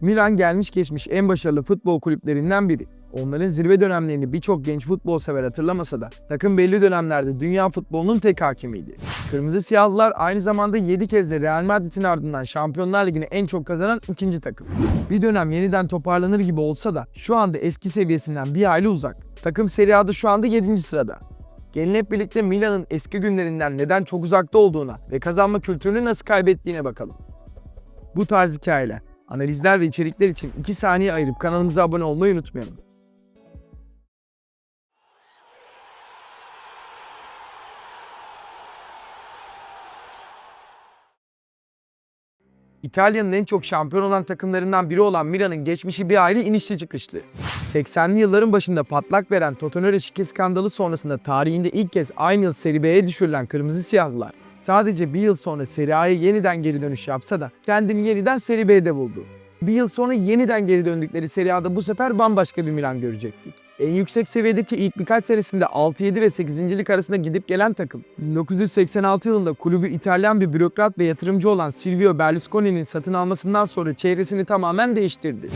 Milan gelmiş geçmiş en başarılı futbol kulüplerinden biri. Onların zirve dönemlerini birçok genç futbol sever hatırlamasa da takım belli dönemlerde dünya futbolunun tek hakimiydi. Kırmızı Siyahlılar aynı zamanda 7 kez de Real Madrid'in ardından Şampiyonlar Ligi'ni en çok kazanan ikinci takım. Bir dönem yeniden toparlanır gibi olsa da şu anda eski seviyesinden bir hayli uzak. Takım Serie A'da şu anda 7. sırada. Gelin hep birlikte Milan'ın eski günlerinden neden çok uzakta olduğuna ve kazanma kültürünü nasıl kaybettiğine bakalım. Bu tarz hikayeler, analizler ve içerikler için 2 saniye ayırıp kanalımıza abone olmayı unutmayalım. İtalya'nın en çok şampiyon olan takımlarından biri olan Milan'ın geçmişi bir aile inişli çıkışlı. 80'li yılların başında patlak veren Totonere şike skandalı sonrasında tarihinde ilk kez aynı yıl Serie B'ye düşürülen Kırmızı Siyahlılar sadece bir yıl sonra Serie A'ya yeniden geri dönüş yapsa da kendini yeniden Serie B'de buldu. Bir yıl sonra yeniden geri döndükleri Serie A'da bu sefer bambaşka bir Milan görecektik. En yüksek seviyedeki ilk birkaç senesinde 6-7 ve 8. lig arasında gidip gelen takım. 1986 yılında kulübü İtalyan bir bürokrat ve yatırımcı olan Silvio Berlusconi'nin satın almasından sonra çevresini tamamen değiştirdi.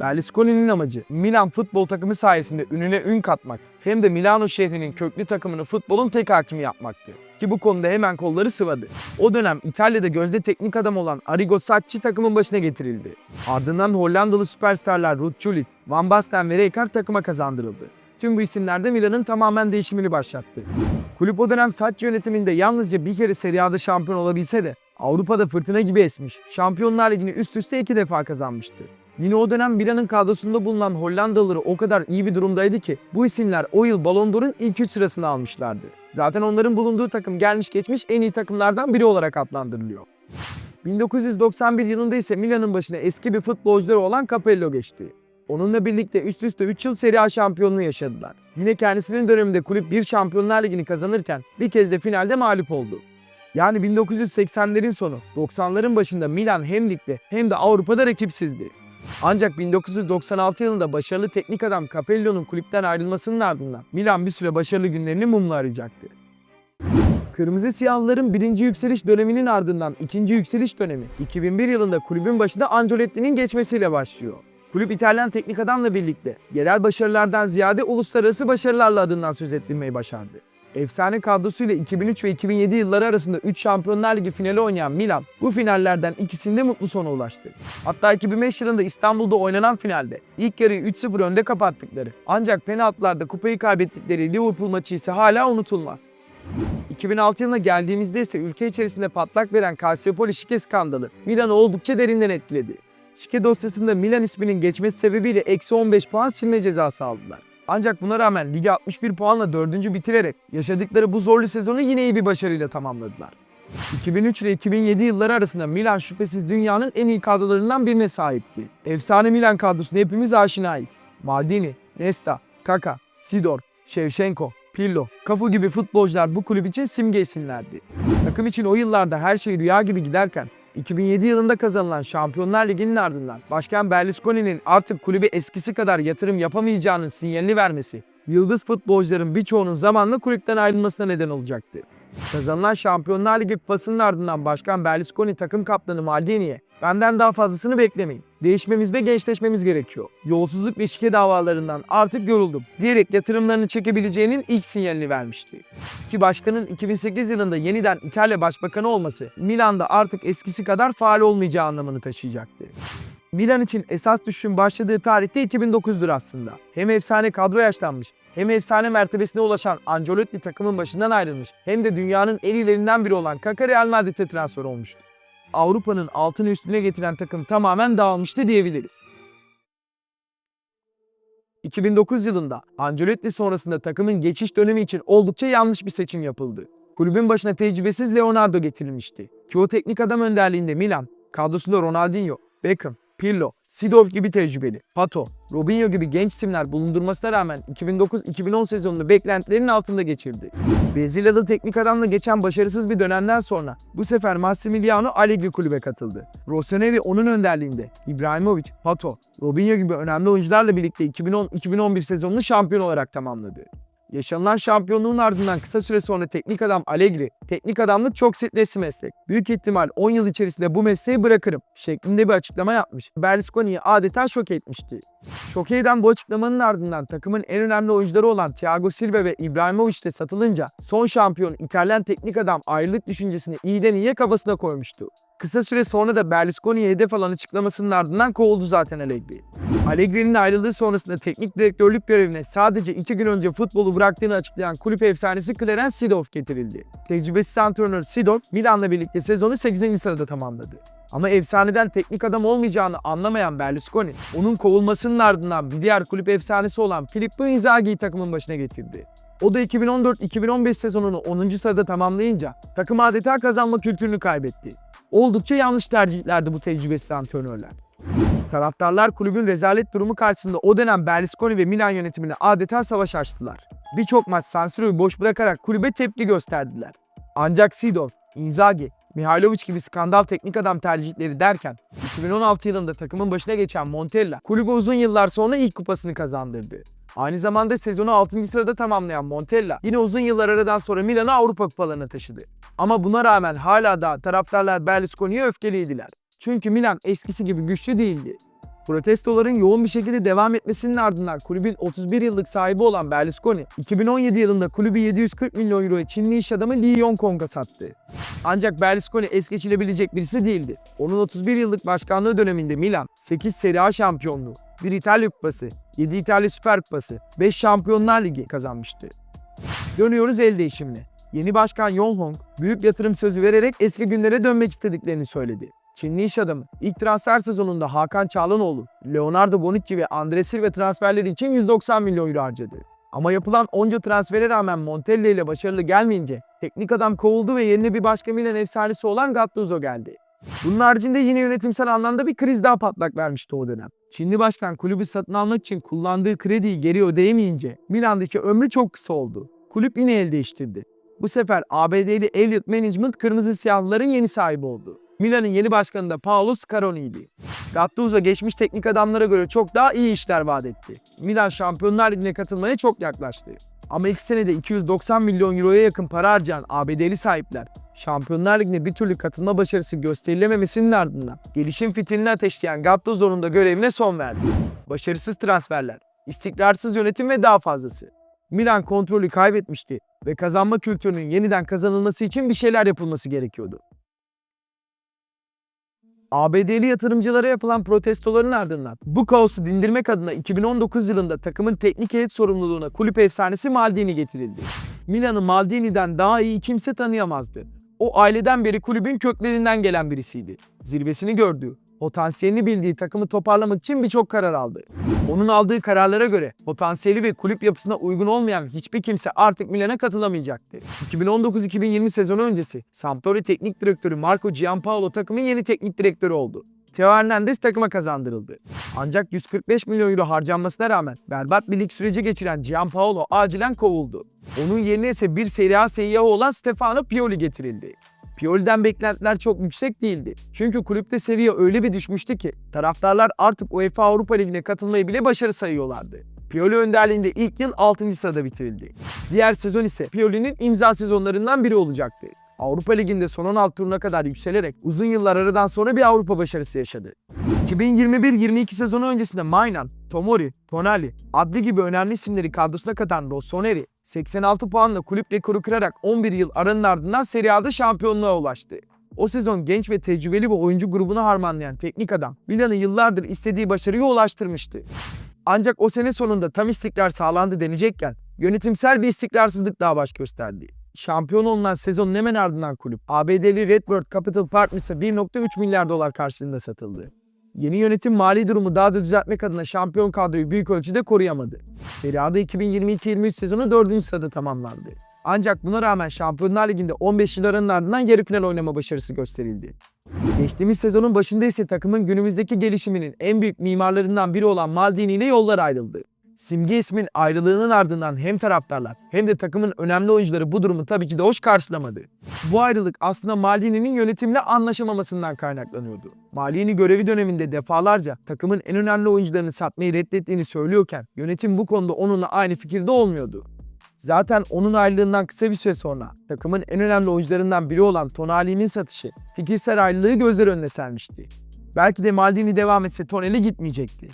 Berlusconi'nin amacı Milan futbol takımı sayesinde ününe ün katmak hem de Milano şehrinin köklü takımını futbolun tek hakimi yapmaktı. Ki bu konuda hemen kolları sıvadı. O dönem İtalya'da gözde teknik adam olan Arrigo Sacchi takımın başına getirildi. Ardından Hollandalı süperstarlar Ruud Gullit, Van Basten ve Rijkaard takıma kazandırıldı. Tüm bu isimler de Milan'ın tamamen değişimini başlattı. Kulüp o dönem Sacchi yönetiminde yalnızca bir kere Serie A'da şampiyon olabilse de Avrupa'da fırtına gibi esmiş, Şampiyonlar Ligi'ni üst üste iki defa kazanmıştı. Yine o dönem Milan'ın kadrosunda bulunan Hollandalıları o kadar iyi bir durumdaydı ki bu isimler o yıl Ballon d'Or'un ilk 3 sırasını almışlardı. Zaten onların bulunduğu takım gelmiş geçmiş en iyi takımlardan biri olarak adlandırılıyor. 1991 yılında ise Milan'ın başına eski bir futbolcuları olan Capello geçti. Onunla birlikte üst üste 3 yıl Serie A şampiyonluğu yaşadılar. Yine kendisinin döneminde kulüp bir Şampiyonlar Ligi'ni kazanırken bir kez de finalde mağlup oldu. Yani 1980'lerin sonu, 90'ların başında Milan hem ligde hem de Avrupa'da rakipsizdi. Ancak 1996 yılında başarılı teknik adam Capello'nun kulüpten ayrılmasının ardından Milan bir süre başarılı günlerini mumla arayacaktı. Kırmızı Siyahlıların birinci yükseliş döneminin ardından ikinci yükseliş dönemi 2001 yılında kulübün başında Ancelotti'nin geçmesiyle başlıyor. Kulüp İtalyan teknik adamla birlikte yerel başarılardan ziyade uluslararası başarılarla adından söz ettirmeyi başardı. Efsane kadrosuyla 2003 ve 2007 yılları arasında 3 Şampiyonlar Ligi finali oynayan Milan bu finallerden ikisinde mutlu sona ulaştı. Hatta 2005 yılında İstanbul'da oynanan finalde ilk yarıyı 3-0 önde kapattıkları ancak penaltılarda kupayı kaybettikleri Liverpool maçı ise hala unutulmaz. 2006 yılına geldiğimizde ise ülke içerisinde patlak veren Calciopoli şike skandalı Milan'ı oldukça derinden etkiledi. Şike dosyasında Milan isminin geçmesi sebebiyle eksi 15 puan silme cezası aldılar. Ancak buna rağmen ligi 61 puanla 4. bitirerek yaşadıkları bu zorlu sezonu yine iyi bir başarıyla tamamladılar. 2003 ile 2007 yılları arasında Milan şüphesiz dünyanın en iyi kadrolarından birine sahipti. Efsane Milan kadrosuna hepimiz aşinayız. Maldini, Nesta, Kaka, Sidor, Shevchenko, Pirlo, Cafu gibi futbolcular bu kulüp için simge isimlerdi. Takım için o yıllarda her şey rüya gibi giderken 2007 yılında kazanılan Şampiyonlar Ligi'nin ardından Başkan Berlusconi'nin artık kulübe eskisi kadar yatırım yapamayacağının sinyalini vermesi, yıldız futbolcuların birçoğunun zamanla kulüpten ayrılmasına neden olacaktı. Kazanılan Şampiyonlar Ligi kupasının ardından Başkan Berlusconi takım kaptanı Maldini'ye benden daha fazlasını beklemeyin. Değişmemiz ve gençleşmemiz gerekiyor. Yolsuzluk ve şike davalarından artık yoruldum diyerek yatırımlarını çekebileceğinin ilk sinyalini vermişti. Ki başkanın 2008 yılında yeniden İtalya Başbakanı olması Milan'da artık eskisi kadar faal olmayacağı anlamını taşıyacaktı. Milan için esas düşüşün başladığı tarihte 2009'dur aslında. Hem efsane kadro yaşlanmış, hem efsane mertebesine ulaşan Ancelotti takımın başından ayrılmış, hem de dünyanın en iyilerinden biri olan Kaka Real Madrid'e transfer olmuştu. Avrupa'nın altını üstüne getiren takım tamamen dağılmıştı diyebiliriz. 2009 yılında Ancelotti sonrasında takımın geçiş dönemi için oldukça yanlış bir seçim yapıldı. Kulübün başına tecrübesiz Leonardo getirilmişti. Ki o teknik adam önderliğinde Milan, kadrosunda Ronaldinho, Beckham, Pirlo, Sidorf gibi tecrübeli, Pato, Robinho gibi genç isimler bulundurmasına rağmen 2009-2010 sezonunu beklentilerin altında geçirdi. Brezilyalı teknik adamla geçen başarısız bir dönemden sonra bu sefer Massimiliano Allegri kulübe katıldı. Rossoneri onun önderliğinde İbrahimovic, Pato, Robinho gibi önemli oyuncularla birlikte 2010-2011 sezonunu şampiyon olarak tamamladı. Yaşanılan şampiyonluğun ardından kısa süre sonra teknik adam Allegri, teknik adamlık çok stresli meslek. Büyük ihtimal 10 yıl içerisinde bu mesleği bırakırım şeklinde bir açıklama yapmış. Berlusconi'yi adeta şok etmişti. Şoke eden bu açıklamanın ardından takımın en önemli oyuncuları olan Thiago Silva ve İbrahimovic de satılınca son şampiyon İtalyan teknik adam ayrılık düşüncesini iyiden iyiye kafasına koymuştu. Kısa süre sonra da Berlusconi'ye hedef alan açıklamasının ardından kovuldu zaten Allegri. Allegri'nin ayrılığı sonrasında teknik direktörlük görevine sadece iki gün önce futbolu bıraktığını açıklayan kulüp efsanesi Clarence Seedorf getirildi. Tecrübesiz antrenör Seedorf, Milan'la birlikte sezonu 8. sırada tamamladı. Ama efsaneden teknik adam olmayacağını anlamayan Berlusconi, onun kovulmasının ardından bir diğer kulüp efsanesi olan Filippo Inzaghi'yi takımın başına getirdi. O da 2014-2015 sezonunu 10. sırada tamamlayınca takım adeta kazanma kültürünü kaybetti. Oldukça yanlış tercihlerdi bu tecrübesiz antrenörler. Taraftarlar kulübün rezalet durumu karşısında o dönem Berlusconi ve Milan yönetimine adeta savaş açtılar. Birçok maç San Siro'yu boş bırakarak kulübe tepki gösterdiler. Ancak Sidorf, Inzaghi, Mihailovic gibi skandal teknik adam tercihleri derken 2016 yılında takımın başına geçen Montella kulübe uzun yıllar sonra ilk kupasını kazandırdı. Aynı zamanda sezonu 6. sırada tamamlayan Montella yine uzun yıllar aradan sonra Milan'ı Avrupa kupalarına taşıdı. Ama buna rağmen hala da taraftarlar Berlusconi'ye öfkeliydiler. Çünkü Milan eskisi gibi güçlü değildi. Protestoların yoğun bir şekilde devam etmesinin ardından kulübün 31 yıllık sahibi olan Berlusconi, 2017 yılında kulübü 740 milyon euroya Çinli iş adamı Lee Yong-kong'a sattı. Ancak Berlusconi es geçilebilecek birisi değildi. Onun 31 yıllık başkanlığı döneminde Milan, 8 Serie A şampiyonluğu, 1 İtalya Kupası, 7 İtalya Süper Kupası, 5 Şampiyonlar Ligi kazanmıştı. Dönüyoruz el değişimine. Yeni başkan Yong Hong büyük yatırım sözü vererek eski günlere dönmek istediklerini söyledi. Çinli iş adamı ilk transfer sezonunda Hakan Çağlanoğlu, Leonardo Bonucci ve Andre Silva transferleri için 190 milyon euro harcadı. Ama yapılan onca transfere rağmen Montella ile başarılı gelmeyince teknik adam kovuldu ve yerine bir başka Milan efsanesi olan Gattuso geldi. Bunun haricinde yine yönetimsel anlamda bir kriz daha patlak vermişti o dönem. Çinli başkan kulübü satın almak için kullandığı krediyi geri ödeyemeyince Milan'daki ömrü çok kısa oldu. Kulüp yine el değiştirdi. Bu sefer ABD'li Elliott Management kırmızı siyahlıların yeni sahibi oldu. Milan'ın yeni başkanı da Paolo Scaroni'ydi. Gattuso geçmiş teknik adamlara göre çok daha iyi işler vaat etti. Milan Şampiyonlar Ligi'ne katılmaya çok yaklaştı. Ama iki senede 290 milyon euroya yakın para harcayan ABD'li sahipler, Şampiyonlar Ligi'ne bir türlü katılma başarısı gösterilememesinin ardından gelişim fitilini ateşleyen Gattuso'nun da görevine son verdi. Başarısız transferler, istikrarsız yönetim ve daha fazlası. Milan kontrolü kaybetmişti ve kazanma kültürünün yeniden kazanılması için bir şeyler yapılması gerekiyordu. ABD'li yatırımcılara yapılan protestoların ardından bu kaosu dindirmek adına 2019 yılında takımın teknik heyet sorumluluğuna kulüp efsanesi Maldini getirildi. Milan'ı Maldini'den daha iyi kimse tanıyamazdı. O aileden beri kulübün köklerinden gelen birisiydi. Zirvesini gördüğü, potansiyelini bildiği takımı toparlamak için birçok karar aldı. Onun aldığı kararlara göre potansiyeli ve kulüp yapısına uygun olmayan hiçbir kimse artık Milan'a katılamayacaktı. 2019-2020 sezonu öncesi Sampdoria teknik direktörü Marco Giampaolo takımın yeni teknik direktörü oldu. Theo Hernandez takıma kazandırıldı. Ancak 145 milyon euro harcanmasına rağmen berbat bir lig süreci geçiren Giampaolo acilen kovuldu. Onun yerine ise bir Serie A seyyahı olan Stefano Pioli getirildi. Pioli'den beklentiler çok yüksek değildi. Çünkü kulüpte seviye öyle bir düşmüştü ki taraftarlar artık UEFA Avrupa Ligi'ne katılmayı bile başarı sayıyorlardı. Pioli önderliğinde ilk yıl 6. sırada bitirildi. Diğer sezon ise Pioli'nin imza sezonlarından biri olacaktı. Avrupa Ligi'nde son 16 turuna kadar yükselerek uzun yıllar aradan sonra bir Avrupa başarısı yaşadı. 2021-22 sezonu öncesinde Mainan, Tomori, Tonali, Adli gibi önemli isimleri kadrosuna katan Rossoneri, 86 puanla kulüp rekoru kırarak 11 yıl aranın ardından Serie A'da şampiyonluğa ulaştı. O sezon genç ve tecrübeli bir oyuncu grubunu harmanlayan teknik adam Milan'ı yıllardır istediği başarıya ulaştırmıştı. Ancak o sene sonunda tam istikrar sağlandı denecekken yönetimsel bir istikrarsızlık daha baş gösterdi. Şampiyon olunan sezonun hemen ardından kulüp ABD'li Redbird Capital Partners'a 1.3 milyar dolar karşılığında satıldı. Yeni yönetim mali durumu daha da düzeltmek adına şampiyon kadroyu büyük ölçüde koruyamadı. Serie A'da 2022-23 sezonu 4. sırada tamamlandı. Ancak buna rağmen Şampiyonlar Ligi'nde 15 yıl ardından yarı final oynama başarısı gösterildi. Geçtiğimiz sezonun başında ise takımın günümüzdeki gelişiminin en büyük mimarlarından biri olan Maldini ile yollar ayrıldı. Simge ismin ayrılığının ardından hem taraftarlar hem de takımın önemli oyuncuları bu durumu tabii ki de hoş karşılamadı. Bu ayrılık aslında Maldini'nin yönetimle anlaşamamasından kaynaklanıyordu. Maldini görevi döneminde defalarca takımın en önemli oyuncularını satmayı reddettiğini söylüyorken yönetim bu konuda onunla aynı fikirde olmuyordu. Zaten onun ayrılığından kısa bir süre sonra takımın en önemli oyuncularından biri olan Tonali'nin satışı fikirsel ayrılığı gözler önüne sermişti. Belki de Maldini devam etse Tonali gitmeyecekti.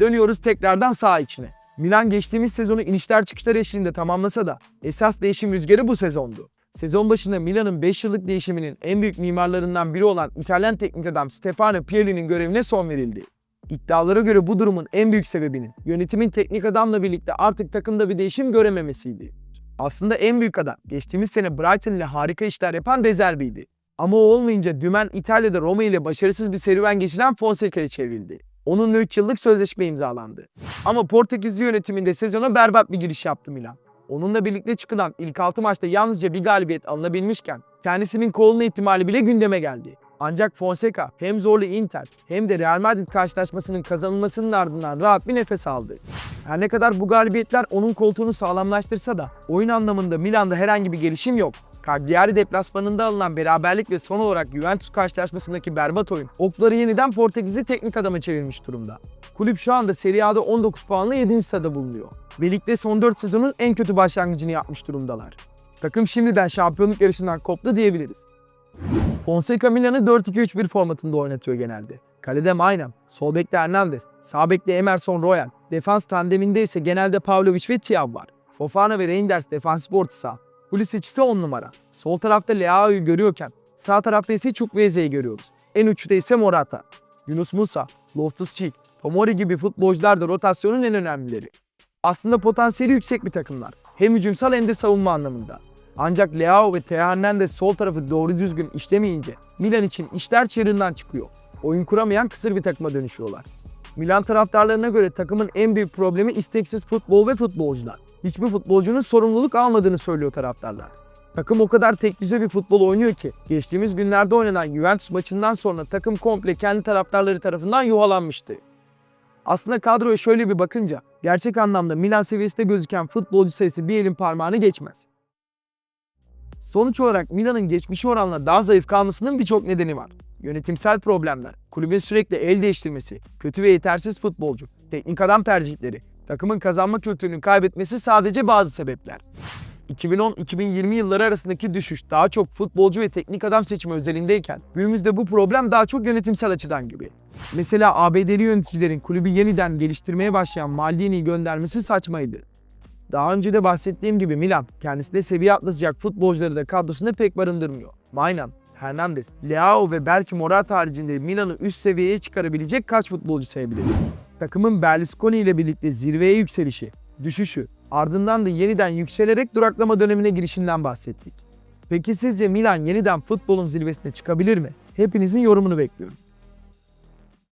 Dönüyoruz tekrardan sağ içine. Milan geçtiğimiz sezonu inişler çıkışlar eşliğinde tamamlasa da esas değişim rüzgarı bu sezondu. Sezon başında Milan'ın 5 yıllık değişiminin en büyük mimarlarından biri olan İtalyan teknik adam Stefano Pioli'nin görevine son verildi. İddialara göre bu durumun en büyük sebebinin yönetimin teknik adamla birlikte artık takımda bir değişim görememesiydi. Aslında en büyük adam geçtiğimiz sene Brighton ile harika işler yapan De Zerbi'ydi. Ama o olmayınca dümen İtalya'da Roma ile başarısız bir serüven geçiren Fonseca'ya çevrildi. Onunla 3 yıllık sözleşme imzalandı. Ama Portekizli yönetiminde sezona berbat bir giriş yaptı Milan. Onunla birlikte çıkılan ilk 6 maçta yalnızca bir galibiyet alınabilmişken kendisinin kovulma ihtimali bile gündeme geldi. Ancak Fonseca hem zorlu Inter hem de Real Madrid karşılaşmasının kazanılmasının ardından rahat bir nefes aldı. Her ne kadar bu galibiyetler onun koltuğunu sağlamlaştırsa da oyun anlamında Milan'da herhangi bir gelişim yok. Cagliari deplasmanında alınan beraberlik ve son olarak Juventus karşılaşmasındaki berbat oyun okları yeniden Portekizli teknik adama çevirmiş durumda. Kulüp şu anda Serie A'da 19 puanla 7. sırada bulunuyor. Ve ligde son 4 sezonun en kötü başlangıcını yapmış durumdalar. Takım şimdiden şampiyonluk yarışından koptu diyebiliriz. Fonseca Milan'ı 4-2-3-1 formatında oynatıyor genelde. Kalede Maynam, sol bekte Hernandez, sağ bekte Emerson Royal, defans tandeminde ise genelde Pavlovic ve Thiaw var. Fofana ve Reinders defansif orta saha. Pulisic ise 10 numara. Sol tarafta Leao'yu görüyorken sağ tarafta ise Çukweze'yi görüyoruz. En uçta ise Morata. Yunus Musa, Loftus-Cheek, Tomori gibi futbolcular da rotasyonun en önemlileri. Aslında potansiyeli yüksek bir takımlar. Hem hücumsal hem de savunma anlamında. Ancak Leao ve Theo Hernandez sol tarafı doğru düzgün işlemeyince Milan için işler çığırından çıkıyor. Oyun kuramayan kısır bir takıma dönüşüyorlar. Milan taraftarlarına göre takımın en büyük problemi isteksiz futbol ve futbolcular. Hiçbir futbolcunun sorumluluk almadığını söylüyor taraftarlar. Takım o kadar tek bir futbol oynuyor ki geçtiğimiz günlerde oynanan Juventus maçından sonra takım komple kendi taraftarları tarafından yuhalanmıştı. Aslında kadroya şöyle bir bakınca gerçek anlamda Milan seviyesinde gözüken futbolcu sayısı bir elin parmağını geçmez. Sonuç olarak Milan'ın geçmişi oranla daha zayıf kalmasının birçok nedeni var. Yönetimsel problemler, kulübün sürekli el değiştirmesi, kötü ve yetersiz futbolcu, teknik adam tercihleri, takımın kazanma kültürünü kaybetmesi sadece bazı sebepler. 2010-2020 yılları arasındaki düşüş daha çok futbolcu ve teknik adam seçimi özelindeyken günümüzde bu problem daha çok yönetimsel açıdan gibi. Mesela ABD'li yöneticilerin kulübü yeniden geliştirmeye başlayan Maldini'yi göndermesi saçmaydı. Daha önce de bahsettiğim gibi Milan kendisine seviye atlatacak futbolcuları da kadrosunda pek barındırmıyor. Maynan, Hernandez, Leao ve belki Morata haricinde Milan'ı üst seviyeye çıkarabilecek kaç futbolcu sayabiliriz? Takımın Berlusconi ile birlikte zirveye yükselişi, düşüşü, ardından da yeniden yükselerek duraklama dönemine girişinden bahsettik. Peki sizce Milan yeniden futbolun zirvesine çıkabilir mi? Hepinizin yorumunu bekliyorum.